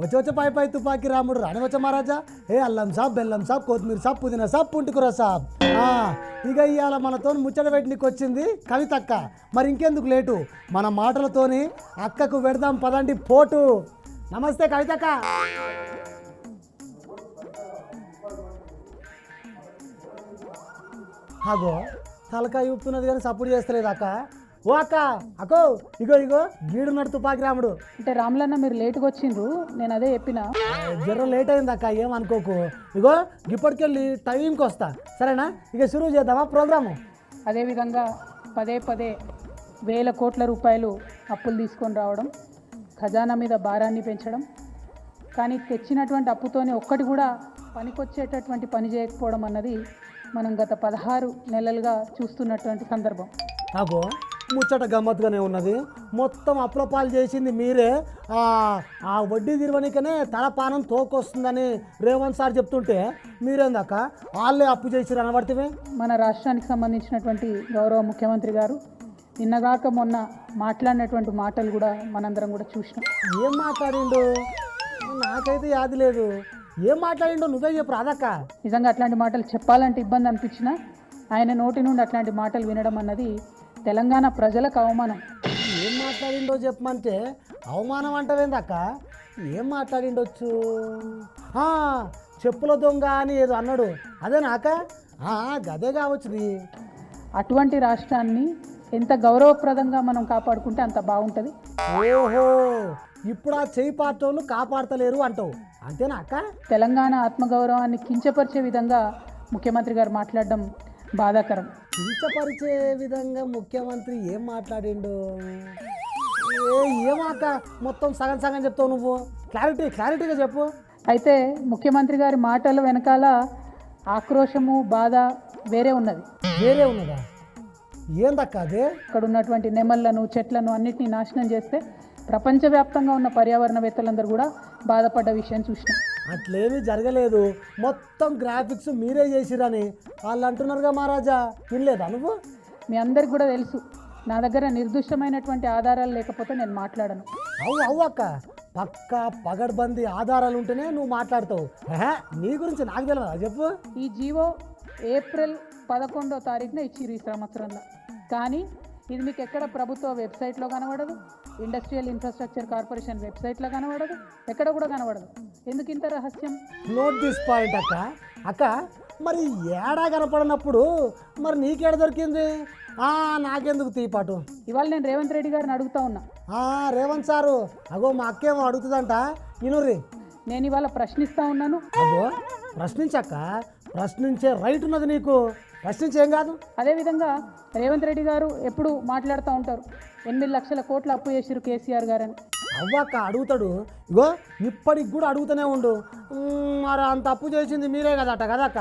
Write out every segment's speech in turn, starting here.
వచ్చొచ్చ వచ్చే పై పై తుపాకి రాముడు రానివచ్చ మహారాజా. ఏ అల్లం సాబ్ బెల్లం సాబ్ కొత్తిమీర సాబ్ పుదీనా సాబ్ పుంటికూర సాబ్. ఇక ఇవాళ మనతో ముచ్చట పెట్టినకి వచ్చింది కవితక్క మరి ఇంకెందుకు లేటు? మన మాటలతోని అక్కకు పెడదాం పదండి పోటు. నమస్తే కవితక్క అగో తలకాయ ఊపుతున్నది కానీ సపోర్ట్ చేస్తలేదు అక్క? ఓ అక్క అక్కో ఇగో ఇగో గీడున్నాడు తుపాకి రాముడు అంటే రాములన్న మీరు లేటుగా వచ్చిండ్రు నేను అదే చెప్పిన. జర లేట్ అయింది అక్క ఏమనుకోకు ఇగో ఇప్పటికెళ్ళి టైంకి వస్తా. సరేనా? ఇక షురూ చేద్దామా ప్రోగ్రాము? అదేవిధంగా పదే పదే వేల కోట్ల రూపాయలు అప్పులు తీసుకొని రావడం ఖజానా మీద భారాన్ని పెంచడం కానీ తెచ్చినటువంటి అప్పుతోనే ఒక్కటి కూడా పనికొచ్చేటటువంటి పని చేయకపోవడం అన్నది మనం గత పదహారు నెలలుగా చూస్తున్నటువంటి సందర్భం. ముచ్చట గమ్మత్తుగానే ఉన్నది. మొత్తం అప్పుల పాలు చేసింది మీరే. ఆ, ఆ వడ్డీ తిరవనికనే తలపానం తోకొస్తుందని రేవంత్ సార్ చెప్తుంటే మీరేందాక వాళ్ళే అప్పు చేసిరు అనబడితే మన రాష్ట్రానికి సంబంధించినటువంటి గౌరవ ముఖ్యమంత్రి గారు నిన్నగాక మొన్న మాట్లాడినటువంటి మాటలు కూడా మనందరం కూడా చూసినాం. ఏం మాట్లాడిండు? నాకైతే యాది లేదు. ఏం మాట్లాడిండో నువ్వే చెప్పు రాదక్క. నిజంగా అట్లాంటి మాటలు చెప్పాలంటే ఇబ్బంది అనిపించినా ఆయన నోటి నుండి అట్లాంటి మాటలు వినడం అన్నది తెలంగాణ ప్రజలకు అవమానం. ఏం మాట్లాడిండో చెప్పమంటే అవమానం అంటవేందక్క ఏం మాట్లాడిండొచ్చు? చెప్పుల దొంగ అని ఏదో అన్నాడు. అదేనాక ఆ, గదే కావచ్చుది. అటువంటి రాష్ట్రాన్ని ఎంత గౌరవప్రదంగా మనం కాపాడుకుంటే అంత బాగుంటుంది. ఓహో ఇప్పుడు ఆ చేయి పాటోళ్ళు కాపాడతలేరు అంటావు. అంతేనా అక్క? తెలంగాణ ఆత్మగౌరవాన్ని కించపరిచే విధంగా ముఖ్యమంత్రి గారు మాట్లాడడం బాధాకరం. కించపరిచే విధంగా ముఖ్యమంత్రి ఏం మాట్లాడిండు? ఏ ఏమాక మొత్తం సగం సగం చెప్తావు నువ్వు. క్లారిటీ క్లారిటీగా చెప్పు. అయితే ముఖ్యమంత్రి గారి మాటల వెనకాల ఆక్రోశము బాధ వేరే ఉన్నది. వేరే ఉన్నదా? ఏందక్క అదే? అక్కడ ఉన్నటువంటి నెమళ్ళను చెట్లను అన్నిటినీ నాశనం చేస్తే ప్రపంచవ్యాప్తంగా ఉన్న పర్యావరణవేత్తలందరూ కూడా బాధపడ్డ విషయం చూసినాం. అట్లేమీ జరగలేదు. మొత్తం గ్రాఫిక్స్ మీరే చేసిరని వాళ్ళు అంటున్నారుగా మహారాజా. వినలేదా నువ్వు? మీ అందరికి కూడా తెలుసు. నా దగ్గర నిర్దిష్టమైనటువంటి ఆధారాలు లేకపోతే నేను మాట్లాడను. అవు అవు అక్క. పక్క పగడ్బందీ ఆధారాలు ఉంటేనే నువ్వు మాట్లాడతావు. నీ గురించి నాకు తెలియదా? చెప్పు. ఈ జీవో ఏప్రిల్ పదకొండో తారీఖున ఇచ్చిర్రు ఈ సంవత్సరంలో. కానీ ఇది మీకు ఎక్కడ ప్రభుత్వ వెబ్సైట్లో కనబడదు. ఇండస్ట్రియల్ ఇన్ఫ్రాస్ట్రక్చర్ కార్పొరేషన్ వెబ్సైట్లో కనబడదు. ఎక్కడ కూడా కనబడదు. ఎందుకు ఇంత రహస్యం? నోట్ దిస్ పాయింట్ అక్క. అక్క మరి ఏడా కనపడినప్పుడు మరి నీకేడ దొరికింది? ఆ, నాకెందుకు తీపాటు? ఇవాళ నేను రేవంత్ రెడ్డి గారిని అడుగుతా ఉన్నా. ఆ, రేవంత్ సారు అగో మా అక్కేమో అడుగుతుందంట. ఇనుర్రి నేను ఇవాళ ప్రశ్నిస్తా ఉన్నాను. అగో ప్రశ్నించక్క. ప్రశ్నించే రైట్ ఉన్నది నీకు. ప్రశ్నించేం కాదు. అదేవిధంగా రేవంత్ రెడ్డి గారు ఎప్పుడు మాట్లాడుతూ ఉంటారు ఎనిమిది లక్షల కోట్ల అప్పు చేసిరు కేసీఆర్ గారని. అవ్వక్క అడుగుతాడు ఇగో ఇప్పటికి కూడా అడుగుతూనే ఉండు. మరి అంత అప్పు చేసింది మీరే కదట కదక్క?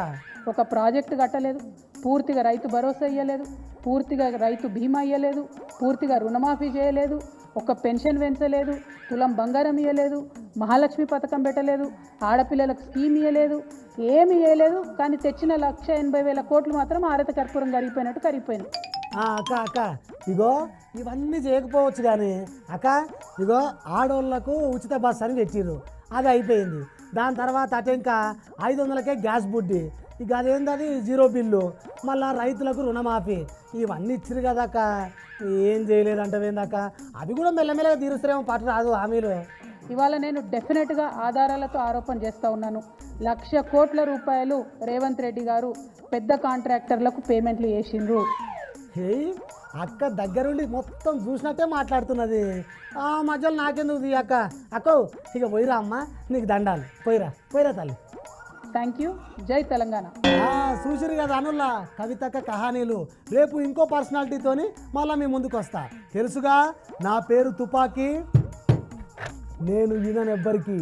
ఒక ప్రాజెక్టు కట్టలేదు పూర్తిగా రైతు భరోసా ఇవ్వలేదు పూర్తిగా రైతు బీమా ఇవ్వలేదు పూర్తిగా రుణమాఫీ చేయలేదు ఒక పెన్షన్ పెంచలేదు తులం బంగారం ఇవ్వలేదు మహాలక్ష్మి పథకం పెట్టలేదు ఆడపిల్లలకు స్కీమ్ ఇవ్వలేదు ఏమి ఇవ్వలేదు కానీ తెచ్చిన లక్ష ఎనభై వేల కోట్లు మాత్రం ఆరత కర్పూరం కరిగిపోయినట్టు కరిగిపోయింది ఆ, అక్క అక్క ఇగో ఇవన్నీ చేయకపోవచ్చు కానీ అక్క ఇగో ఆడోళ్ళకు ఉచిత బస్ అని పెట్టిర్రు. అది అయిపోయింది. దాని తర్వాత అటు ఇంకా ఐదు వందలకే గ్యాస్ బుడ్డి. ఇక అది జీరో బిల్లు. మళ్ళా రైతులకు రుణమాఫీ. ఇవన్నీ ఇచ్చిరు కదక్క. ఏం చేయలేదంటవేందక్క అవి కూడా మెల్లమెల్లగా తీరుస్తారేమో పట్టు రాదు హామీలు. ఇవాళ నేను డెఫినెట్గా ఆధారాలతో ఆరోపణ చేస్తూ ఉన్నాను. లక్ష కోట్ల రూపాయలు రేవంత్ రెడ్డి గారు పెద్ద కాంట్రాక్టర్లకు పేమెంట్లు చేసిండ్రు. హే అక్క దగ్గరుండి మొత్తం చూసినట్టే మాట్లాడుతున్నది. ఆ మధ్యలో నాకెందుకు అక్క? అక్క ఇక పోయిరా అమ్మ నీకు దండాలు. పోయిరా పోయిరా తల్లి. థ్యాంక్ యూ జై తెలంగాణ. చూసిరు కదా అనుల్లా కవితక్క కహానీలు. రేపు ఇంకో పర్సనాలిటీతోని మళ్ళీ మీ ముందుకు వస్తా తెలుసుగా నా పేరు తుపాకీ. నేను విననెవ్వరికి.